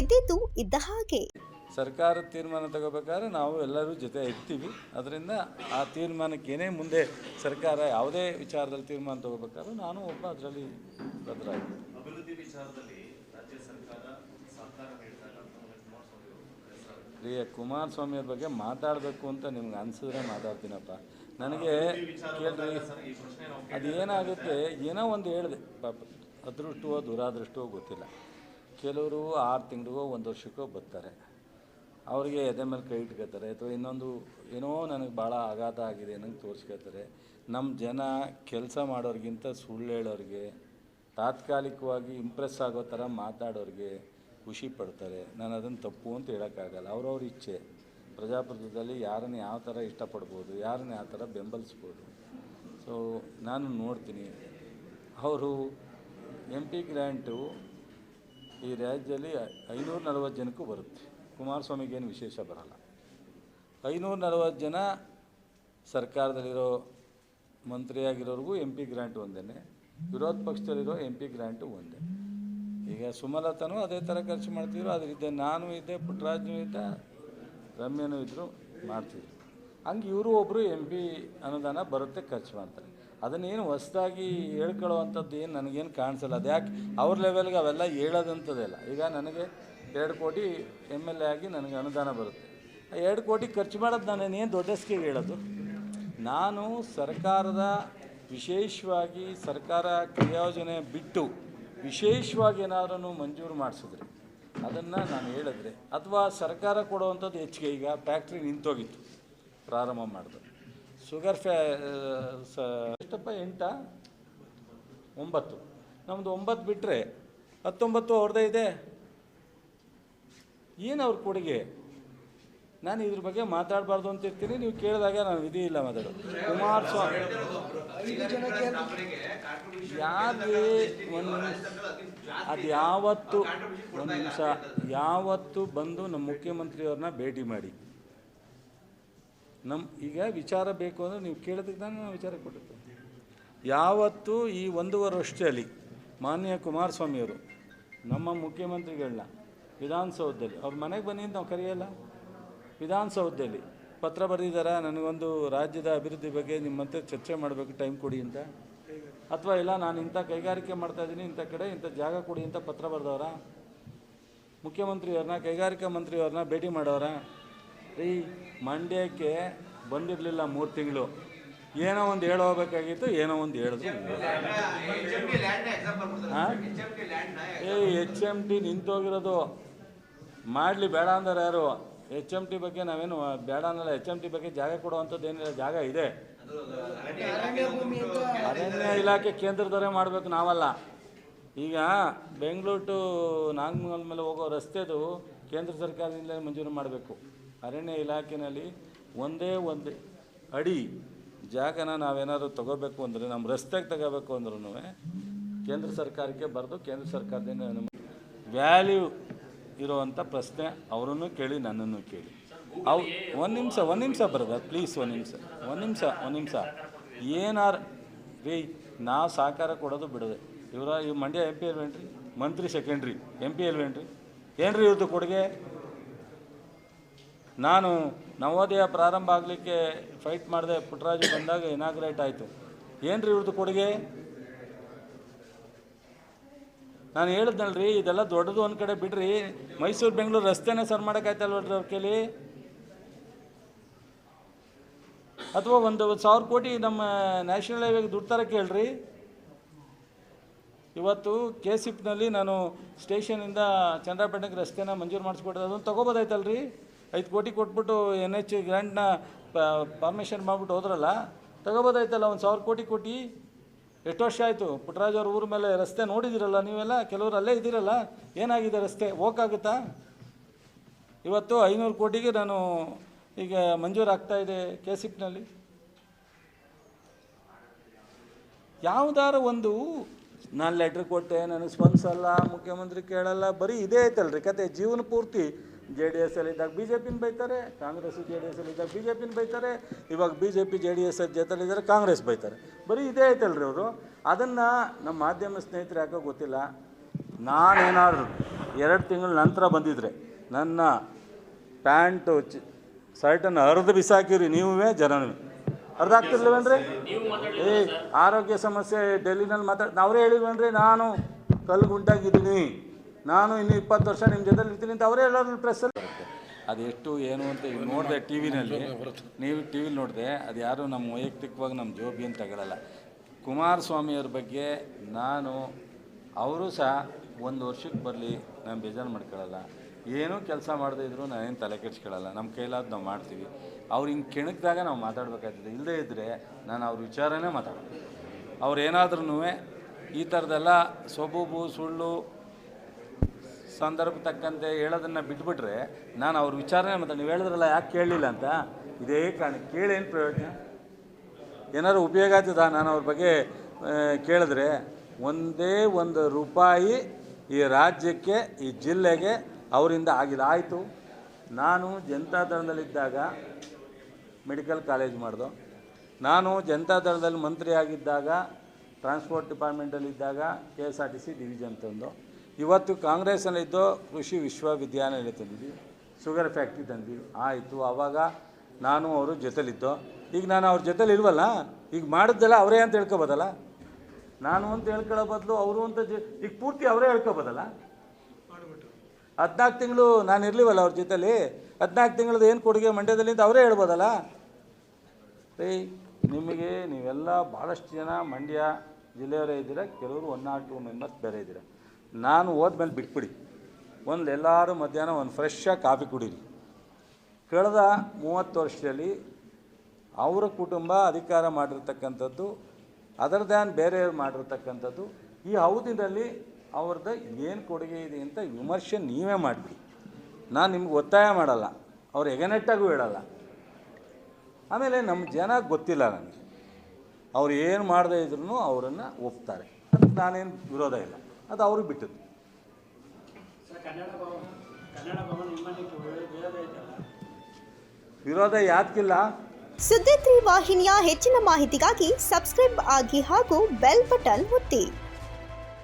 ಇದ್ದಿದ್ದು ಇದ್ದ ಹಾಗೆ. ಸರ್ಕಾರ ತೀರ್ಮಾನ ತಗೋಬೇಕಾದ್ರೆ ನಾವು ಎಲ್ಲರೂ ಜೊತೆ ಇರ್ತೀವಿ. ಅದರಿಂದ ಆ ತೀರ್ಮಾನಕ್ಕೇನೇ ಮುಂದೆ ಸರ್ಕಾರ ಯಾವುದೇ ವಿಚಾರದಲ್ಲಿ ತೀರ್ಮಾನ ತಗೋಬೇಕಾದ್ರೂ ನಾನು ಒಬ್ಬ ಅದರಲ್ಲಿ ಅವರು ಪ್ರಿಯ ಕುಮಾರಸ್ವಾಮಿ ಅವ್ರ ಬಗ್ಗೆ ಮಾತಾಡಬೇಕು ಅಂತ ನಿಮ್ಗೆ ಅನಿಸಿದ್ರೆ ಮಾತಾಡ್ತೀನಪ್ಪ. ನನಗೆ ಕೇಳ್ರಿ ಅದು ಏನಾಗುತ್ತೆ ಏನೋ ಒಂದು ಹೇಳಿದೆ ಪಾಪ ಅದೃಷ್ಟವೋ ದುರಾದೃಷ್ಟವೋ ಗೊತ್ತಿಲ್ಲ. ಕೆಲವರು ಆರು ತಿಂಗಳಿಗೋ ಒಂದು ವರ್ಷಕ್ಕೋ ಬರ್ತಾರೆ. ಅವರಿಗೆ ಎದೆ ಮೇಲೆ ಕೈ ಇಟ್ಕೋತಾರೆ. ಅಥವಾ ಇನ್ನೊಂದು ಏನೋ ನನಗೆ ಭಾಳ ಆಘಾತ ಆಗಿದೆ ಅನ್ನಂಗೆ ತೋರಿಸ್ಕೋತಾರೆ. ನಮ್ಮ ಜನ ಕೆಲಸ ಮಾಡೋರಿಗಿಂತ ಸುಳ್ಳು ಹೇಳೋರಿಗೆ, ತಾತ್ಕಾಲಿಕವಾಗಿ ಇಂಪ್ರೆಸ್ ಆಗೋ ಥರ ಮಾತಾಡೋರಿಗೆ ಖುಷಿ ಪಡ್ತಾರೆ. ನಾನು ಅದನ್ನು ತಪ್ಪು ಅಂತ ಹೇಳೋಕ್ಕಾಗಲ್ಲ. ಅವ್ರವ್ರ ಇಚ್ಛೆ. ಪ್ರಜಾಪ್ರಭುತ್ವದಲ್ಲಿ ಯಾರನ್ನು ಯಾವ ಥರ ಇಷ್ಟಪಡ್ಬೋದು, ಯಾರನ್ನ ಯಾವ ಥರ ಬೆಂಬಲಿಸ್ಬೋದು. ಸೊ ನಾನು ನೋಡ್ತೀನಿ. ಅವರು ಎಂ ಪಿ ಗ್ರ್ಯಾಂಟು ಈ ರಾಜ್ಯದಲ್ಲಿ ಐನೂರ ನಲವತ್ತು ಜನಕ್ಕೂ ಬರುತ್ತೆ. ಕುಮಾರಸ್ವಾಮಿಗೇನು ವಿಶೇಷ ಬರಲ್ಲ. ಐನೂರ ನಲವತ್ತು ಜನ ಸರ್ಕಾರದಲ್ಲಿರೋ ಮಂತ್ರಿಯಾಗಿರೋರಿಗೂ ಎಂ ಪಿ ಗ್ರ್ಯಾಂಟ್ ಒಂದೇ ವಿರೋಧ ಪಕ್ಷದಲ್ಲಿರೋ ಎಂ ಪಿ ಗ್ರ್ಯಾಂಟು ಒಂದೇ. ಈಗ ಸುಮಲತನೂ ಅದೇ ಥರ ಖರ್ಚು ಮಾಡ್ತಿದ್ರು ಅದರಿದ್ದೆ ನಾನು ಇದ್ದೆ ಪುಟ್ಟರಾಜ್ನೂ ಇದ್ದ, ರಮ್ಯನೂ ಇದ್ದರು ಮಾಡ್ತಿದ್ರು. ಹಂಗೆ ಇವರು ಒಬ್ಬರು ಎಂ ಪಿ ಅನುದಾನ ಬರುತ್ತೆ, ಖರ್ಚು ಮಾಡ್ತಾರೆ. ಅದನ್ನೇನು ಹೊಸ್ದಾಗಿ ಹೇಳ್ಕೊಳ್ಳೋ ಅಂಥದ್ದು ಏನು ನನಗೇನು ಕಾಣಿಸಲ್ಲ. ಅದು ಯಾಕೆ? ಅವ್ರ ಲೆವೆಲ್ಗೆ ಅವೆಲ್ಲ ಹೇಳೋದಂಥದ್ದೆಲ್ಲ. ಈಗ ನನಗೆ ಎರಡು ಕೋಟಿ ಎಂ ಎಲ್ ಎ ಆಗಿ ನನಗೆ ಅನುದಾನ ಬರುತ್ತೆ. ಆ ಎರಡು ಕೋಟಿ ಖರ್ಚು ಮಾಡೋದು ನಾನೇನು ದೊಡ್ಡಸ್ಕಿಗೆ ಹೇಳೋದು? ನಾನು ಸರ್ಕಾರದ ವಿಶೇಷವಾಗಿ ಸರ್ಕಾರ ಕ್ರಿಯೋಜನೆ ಬಿಟ್ಟು ವಿಶೇಷವಾಗಿ ಏನಾದ್ರೂ ಮಂಜೂರು ಮಾಡಿಸಿದ್ರೆ ಅದನ್ನು ನಾನು ಹೇಳಿದ್ರೆ, ಅಥವಾ ಸರ್ಕಾರ ಕೊಡುವಂಥದ್ದು ಹೆಚ್ಚಿಗೆ, ಈಗ ಫ್ಯಾಕ್ಟ್ರಿ ನಿಂತೋಗಿತ್ತು, ಪ್ರಾರಂಭ ಮಾಡಿದ್ರು ಶುಗರ್ ಫ್ಯಾ ಎಷ್ಟಪ್ಪ, ಎಂಟ? ಒಂಬತ್ತು. ನಮ್ಮದು ಒಂಬತ್ತು ಬಿಟ್ಟರೆ ಹತ್ತೊಂಬತ್ತು ಅವ್ರದ್ದೇ ಇದೆ. ಏನು ಅವ್ರ ಕೊಡುಗೆ? ನಾನು ಇದ್ರ ಬಗ್ಗೆ ಮಾತಾಡಬಾರ್ದು ಅಂತ ಇರ್ತೀನಿ. ನೀವು ಕೇಳಿದಾಗ ನಾನು ವಿಧಿ ಇಲ್ಲ ಮಾತಾಡೋದು. ಕುಮಾರಸ್ವಾಮಿ. ಯಾರಿಗೆ ಒಂದು ಅದು ಯಾವತ್ತು, ಒಂದು ನಿಮಿಷ, ಯಾವತ್ತು ಬಂದು ನಮ್ಮ ಮುಖ್ಯಮಂತ್ರಿಯವ್ರನ್ನ ಭೇಟಿ ಮಾಡಿ? ನಮ್ಮ ಈಗ ವಿಚಾರ ಬೇಕು ಅಂದರೆ ನೀವು ಕೇಳಿದಕ್ಕೆ ನಾನು ನಾವು ವಿಚಾರ ಕೊಟ್ಟಿರ್ತೀನಿ ಯಾವತ್ತು ಈ ಒಂದೂವರೆ ವರ್ಷದಲ್ಲಿ ಮಾನ್ಯ ಕುಮಾರಸ್ವಾಮಿಯವರು, ನಮ್ಮ ಮುಖ್ಯಮಂತ್ರಿಗಳನ್ನ ವಿಧಾನಸೌಧದಲ್ಲಿ, ಅವ್ರ ಮನೆಗೆ ಬನ್ನಿ ಅಂತ ನಾವು ಕರೆಯಲ್ಲ? ವಿಧಾನಸೌಧದಲ್ಲಿ ಪತ್ರ ಬರೆದಿದ್ದಾರಾ ನನಗೊಂದು ರಾಜ್ಯದ ಅಭಿವೃದ್ಧಿ ಬಗ್ಗೆ ನಿಮ್ಮ ಹತ್ರ ಚರ್ಚೆ ಮಾಡಬೇಕು, ಟೈಮ್ ಕೊಡಿ ಅಂತ. ಅಥವಾ ಇಲ್ಲ, ನಾನು ಇಂಥ ಕೈಗಾರಿಕೆ ಮಾಡ್ತಾ ಇದ್ದೀನಿ ಇಂಥ ಕಡೆ ಇಂಥ ಜಾಗ ಕೊಡಿ ಅಂತ ಪತ್ರ ಬರೆದವರ? ಮುಖ್ಯಮಂತ್ರಿಯವ್ರನ್ನ, ಕೈಗಾರಿಕಾ ಮಂತ್ರಿಯವ್ರನ್ನ ಭೇಟಿ ಮಾಡೋರ? ರೀ ಮಂಡ್ಯಕ್ಕೆ ಬಂದಿರಲಿಲ್ಲ ಮೂರು ತಿಂಗಳು. ಏನೋ ಒಂದು ಹೇಳಿ ಹೋಗ್ಬೇಕಾಗಿತ್ತು, ಏನೋ ಒಂದು ಹೇಳಿದ್ರು ಏ ಎಚ್ ಎಂ ಟಿ ನಿಂತೋಗಿರೋದು. ಮಾಡಲಿ ಬೇಡ ಅಂದ್ರೆ ಯಾರು? ಎಚ್ ಎಂ ಟಿ ಬಗ್ಗೆ ನಾವೇನು ಬೇಡ ಅನ್ನಲ್ಲ. ಎಚ್ ಎಂ ಟಿ ಬಗ್ಗೆ ಜಾಗ ಕೊಡುವಂಥದ್ದು ಏನಿಲ್ಲ, ಜಾಗ ಇದೆ. ಅರಣ್ಯ ಇಲಾಖೆ ಕೇಂದ್ರದವರೇ ಮಾಡಬೇಕು ನಾವಲ್ಲ. ಈಗ ಬೆಂಗಳೂರು ಟು ನಾಗಮಂಗಲ ಮೇಲೆ ಹೋಗೋ ರಸ್ತೆದು ಕೇಂದ್ರ ಸರ್ಕಾರದಿಂದ ಮಂಜೂರು ಮಾಡಬೇಕು. ಅರಣ್ಯ ಇಲಾಖೆಯಲ್ಲಿ ಒಂದೇ ಒಂದು ಅಡಿ ಜಾಗನ ನಾವೇನಾದರೂ ತಗೋಬೇಕು ಅಂದರೆ ನಮ್ಮ ರಸ್ತೆಗೆ ತಗೋಬೇಕು ಅಂದ್ರೂ ಕೇಂದ್ರ ಸರ್ಕಾರಕ್ಕೆ ಬರೆದು ಕೇಂದ್ರ ಸರ್ಕಾರದಿಂದ ವ್ಯಾಲ್ಯೂ ಇರುವಂಥ ಪ್ರಶ್ನೆ ಅವರನ್ನು ಕೇಳಿ, ನನ್ನನ್ನು ಕೇಳಿ. ಅವು ಒಂದು ನಿಮಿಷ ಒಂದು ನಿಮಿಷ ಬ್ರದರ್, ಪ್ಲೀಸ್ ಒಂದು ನಿಮಿಷ ಒಂದು ನಿಮಿಷ ಒಂದು ನಿಮಿಷ. ಏನಾರ, ರೀ, ನಾವು ಸಹಕಾರ ಕೊಡೋದು ಬಿಡದೆ. ಇವರ, ಇವ್ ಮಂಡ್ಯ ಎಂ ಪಿ ಅಲ್ವೇನ್ರಿ ಮಂತ್ರಿ ಸೆಕೆಂಡ್ರಿ ಎಂ ಪಿ ಅಲ್ವೇನ್ರಿ ಏನ್ರಿ ಇವ್ರದ್ದು ಕೊಡುಗೆ? ನಾನು ನವೋದಯ ಪ್ರಾರಂಭ ಆಗಲಿಕ್ಕೆ ಫೈಟ್ ಮಾಡಿದೆ ಪುಟ್ಟರಾಜು ಬಂದಾಗ ಇನಾಗ್ರೇಟ್ ಆಯಿತು. ಏನ್ರಿ ಇವ್ರದ್ದು ಕೊಡುಗೆ? ನಾನು ಹೇಳಿದ್ನಲ್ರಿ, ಇದೆಲ್ಲ ದೊಡ್ಡದು ಒಂದು ಕಡೆ ಬಿಡ್ರಿ. ಮೈಸೂರು, ಬೆಂಗಳೂರು ರಸ್ತೆನೇ ಸರ್ ಮಾಡೋಕ್ಕಾಯ್ತಲ್ವಲ್ರಿ ಅವ್ರ ಕೇಳಿ? ಅಥವಾ ಒಂದು ಸಾವಿರ ಕೋಟಿ ನಮ್ಮ ನ್ಯಾಷನಲ್ ಹೈವೇಗೆ ದುಡ್ಡು ತರಕ್ಕೆ ಹೇಳ್ರಿ. ಇವತ್ತು ಕೆ ಸಿಪ್ನಲ್ಲಿ ನಾನು ಸ್ಟೇಷನಿಂದ ಚಂದ್ರಪೇಟೆಗೆ ರಸ್ತೆನ ಮಂಜೂರು ಮಾಡಿಸ್ಕೊಟ್ರಿ ಅದನ್ನು ತೊಗೋಬೋದಾಯ್ತಲ್ರಿ? ಐದು ಕೋಟಿ ಕೊಟ್ಬಿಟ್ಟು ಎನ್ ಎಚ್ ಗ್ರ್ಯಾಂಡ್ನ ಪರ್ಮಿಷನ್ ಮಾಡಿಬಿಟ್ಟು ಹೋದ್ರಲ್ಲ, ತಗೋಬೋದಾಯ್ತಲ್ಲ, ಒಂದು ಸಾವಿರ ಕೋಟಿ ಕೊಟ್ಟು. ಎಷ್ಟು ವರ್ಷ ಆಯಿತು? ಪುಟ್ಟರಾಜ್ ಅವ್ರ ಊರ ಮೇಲೆ ರಸ್ತೆ ನೋಡಿದಿರಲ್ಲ ನೀವೆಲ್ಲ? ಕೆಲವರು ಅಲ್ಲೇ ಇದ್ದೀರಲ್ಲ? ಏನಾಗಿದೆ ರಸ್ತೆ? ಹೋಗಾಗುತ್ತಾ ಇವತ್ತು ಐನೂರು ಕೋಟಿಗೆ ನಾನು ಈಗ ಮಂಜೂರು ಆಗ್ತಾ ಇದೆ ಕೆ ಸಿಪ್ನಲ್ಲಿ ಯಾವುದಾರ ಒಂದು ನಾನು ಲೆಟ್ರ್ ಕೊಟ್ಟೆ, ನನಗೆ ಸ್ಪಂದಿಸಲ್ಲ ಮುಖ್ಯಮಂತ್ರಿ ಕೇಳಲ್ಲ, ಬರೀ ಇದೇ ಐತಲ್ರಿ ಕತೆ, ಜೀವನ ಪೂರ್ತಿ. ಜೆ ಡಿ ಎಸ್ ಇದ್ದಾಗ ಬಿ ಜೆ ಪಿನ ಬೈತಾರೆ ಕಾಂಗ್ರೆಸ್ ಜೆ ಡಿ ಎಸ್ ಇದ್ದಾಗ ಬಿ ಜೆ ಪಿನ ಬೈತಾರೆ ಇವಾಗ B J P J D S ಜೊತೆಲಿದ್ದಾರೆ Congress ಬೈತಾರೆ. ಬರೀ ಇದೇ ಐತಲ್ರಿ ಅವರು. ಅದನ್ನು ನಮ್ಮ ಮಾಧ್ಯಮ ಸ್ನೇಹಿತರು ಯಾಕೋ ಗೊತ್ತಿಲ್ಲ ನಾನೇನಾದ್ರು ಎರಡು ತಿಂಗಳ ನಂತರ ಬಂದಿದ್ರೆ ನನ್ನ ಪ್ಯಾಂಟು ಶರ್ಟ್ ಶರ್ಟನ್ನು ಹರಿದು ಬಿಸಾಕಿರಿ ನೀವೇ ಜನನೂ ಅರ್ಧ ಆಗ್ತಿರ್ಲಿವೇನ್ರಿ ಏ ಆರೋಗ್ಯ ಸಮಸ್ಯೆ ಡೆಲ್ಲಿನಲ್ಲಿ ಮಾತಾಡ್ ಅವರೇ ಹೇಳಿಲ್ವೇನ್ರಿ? ನಾನು ಕಲ್ಲು ಗುಂಟಾಗಿದ್ದೀನಿ. ನಾನು ಇನ್ನು ಇಪ್ಪತ್ತು ವರ್ಷ ನಿಮ್ಮ ಜೊತೆ ಇರ್ತೀನಿ ಅಂತ ಅವರೇ ಎಲ್ಲರೂ ಪ್ರೆಸ್ಸಲ್ಲಿ ಅದು ಎಷ್ಟು, ಏನು ಅಂತ ಈಗ ನೋಡಿದೆ ಟಿ ವಿನಲ್ಲಿ ನೀವು ಟಿ ವಿಲಿ ನೋಡಿದೆ, ಅದು ಯಾರು ನಮ್ಮ ವೈಯಕ್ತಿಕವಾಗಿ ನಮ್ಮ ಜೋಬಿ ಅಂತ ತಗೊಳ್ಳಲ್ಲ ಕುಮಾರಸ್ವಾಮಿಯವ್ರ ಬಗ್ಗೆ ನಾನು, ಅವರು ಸಹ ಒಂದು ವರ್ಷಕ್ಕೆ ಬರಲಿ, ನಾನು ಬೇಜಾರು ಮಾಡ್ಕೊಳ್ಳಲ್ಲ. ಏನೂ ಕೆಲಸ ಮಾಡದೇ ಇದ್ದರೂ ನಾನೇನು ತಲೆ ಕೆಡ್ಸ್ಕೊಳ್ಳಲ್ಲ. ನಮ್ಮ ಕೈಲಾದ ನಾವು ಮಾಡ್ತೀವಿ. ಅವ್ರು ಹಿಂಗೆ ಕೆಣಕಿದಾಗ ನಾವು ಮಾತಾಡ್ಬೇಕಾಗ್ತದೆ ಇಲ್ಲದೇ ಇದ್ದರೆ ನಾನು ಅವ್ರ ವಿಚಾರನೇ ಮಾತಾಡೋದು ಅವ್ರು ಏನಾದ್ರೂ ಈ ಥರದ್ದೆಲ್ಲ ಸೊಬೂಬು, ಸುಳ್ಳು ಸಂದರ್ಭ ತಕ್ಕಂತೆ ಹೇಳೋದನ್ನು ಬಿಟ್ಬಿಟ್ರೆ ನಾನು ಅವ್ರ ವಿಚಾರಣೆ ಮಾಡ್ತಾ ನೀವು ಹೇಳಿದ್ರಲ್ಲ, ಯಾಕೆ ಕೇಳಲಿಲ್ಲ ಅಂತ? ಇದೇ ಕಾರಣ. ಕೇಳಿ ಏನು ಪ್ರಯೋಜನ? ಏನಾದ್ರು ಉಪಯೋಗ ಆಗ್ತದ ನಾನು ಅವ್ರ ಬಗ್ಗೆ ಕೇಳಿದ್ರೆ ಒಂದೇ ಒಂದು ರೂಪಾಯಿ ಈ ರಾಜ್ಯಕ್ಕೆ, ಈ ಜಿಲ್ಲೆಗೆ ಅವರಿಂದ ಆಗಿಲ್ಲ. ಆಯಿತು. ನಾನು ಜನತಾದಳದಲ್ಲಿದ್ದಾಗ ಮೆಡಿಕಲ್ ಕಾಲೇಜ್ ಮಾಡ್ದು. ನಾನು ಜನತಾ ದಳದಲ್ಲಿ ಮಂತ್ರಿ ಆಗಿದ್ದಾಗ transport ಡಿಪಾರ್ಟ್ಮೆಂಟಲ್ಲಿದ್ದಾಗ K S R T C division ತಂದು. ಇವತ್ತು ಕಾಂಗ್ರೆಸ್ನಲ್ಲಿದ್ದೋ ಕೃಷಿ ವಿಶ್ವವಿದ್ಯಾನಿಲಯ ತಂದಿದ್ವಿ ಶುಗರ್ ಫ್ಯಾಕ್ಟ್ರಿ ತಂದ್ವಿ. ಆಯಿತು, ಆವಾಗ ನಾನು ಅವರು ಜೊತೆಲಿದ್ದು. ಈಗ ನಾನು ಅವ್ರ ಜೊತೆಲಿ ಇಲ್ವಲ್ಲ ಈಗ ಮಾಡಿದ್ದೆಲ್ಲ ಅವರೇ ಅಂತ ಹೇಳ್ಕೊಬೋದಲ್ಲ? ನಾನು ಅಂತ ಹೇಳ್ಕೊಳ್ಳೋ ಬದಲು ಅವರು ಅಂತ ಈಗ ಪೂರ್ತಿ ಅವರೇ ಹೇಳ್ಕೊಬೋದಲ್ಲ? ಹದಿನಾಲ್ಕು ತಿಂಗಳು ನಾನು ಇರಲಿವಲ್ಲ ಅವ್ರ ಜೊತೆಲಿ, ಹದಿನಾಲ್ಕು ತಿಂಗಳದ್ದು ಏನು ಕೊಡುಗೆ ಮಂಡ್ಯದಲ್ಲಿ ಅಂತ ಅವರೇ ಹೇಳ್ಬೋದಲ್ಲ? ರೀ ನಿಮಗೆ ನೀವೆಲ್ಲ ಭಾಳಷ್ಟು ಜನ ಮಂಡ್ಯ ಜಿಲ್ಲೆಯವರೇ ಇದ್ದೀರಾ, ಕೆಲವರು ಒನ್ ಆರ್ ಟು ಮೆಂಬರ್ಸ್ ಬೇರೆ ಇದ್ದೀರ? ನಾನು ಹೋದ್ಮೇಲೆ ಬಿಟ್ಬಿಡಿ. ಒಂದು ಎಲ್ಲರೂ ಮಧ್ಯಾಹ್ನ ಒಂದು ಫ್ರೆಶ್ಶಾಗಿ ಕಾಫಿ ಕುಡೀರಿ. ಕಳೆದ ಮೂವತ್ತು ವರ್ಷದಲ್ಲಿ ಅವರ ಕುಟುಂಬ ಅಧಿಕಾರ ಮಾಡಿರ್ತಕ್ಕಂಥದ್ದು ಅದರದ್ದೇ ಬೇರೆಯವ್ರು ಮಾಡಿರ್ತಕ್ಕಂಥದ್ದು, ಈ ಹೌದಿನಲ್ಲಿ ಅವ್ರದ್ದು ಏನು ಕೊಡುಗೆ ಇದೆ ಅಂತ ವಿಮರ್ಶೆ ನೀವೇ ಮಾಡಿಬಿಡಿ. ನಾನು ನಿಮ್ಗೆ ಒತ್ತಾಯ ಮಾಡಲ್ಲ, ಅವ್ರು ಎಗನೆಟ್ಟಾಗೂ ಹೇಳಲ್ಲ. ಆಮೇಲೆ ನಮ್ಮ ಜನ ಗೊತ್ತಿಲ್ಲ ನನಗೆ. ಅವ್ರು ಏನು ಮಾಡದೇ ಇದ್ರೂ ಅವರನ್ನು ಒಪ್ತಾರೆ. ಅದಕ್ಕೆ ನಾನೇನು ವಿರೋಧ ಇಲ್ಲ. ಅದು ಅವ್ರಿಗೆ ಬಿಟ್ಟದ್ದು. ಸರ್ ಕನ್ನಡ ಭವನ ಕನ್ನಡ ಭವನ ನಿಮ್ಮಲ್ಲಿ ವಿರೋಧ ಯಾಕಿಲ್ಲ ವಿರೋಧ ಯಾತಕ್ಕಿಲ್ಲ ಸುದ್ದಿ ತ್ರೀ ವಾಹಿನಿಯ ಹೆಚ್ಚಿನ ಮಾಹಿತಿಗಾಗಿ ಸಬ್ಸ್ಕ್ರೈಬ್ ಆಗಿ ಹಾಗೂ ಬೆಲ್ ಬಟನ್ ಒತ್ತಿ.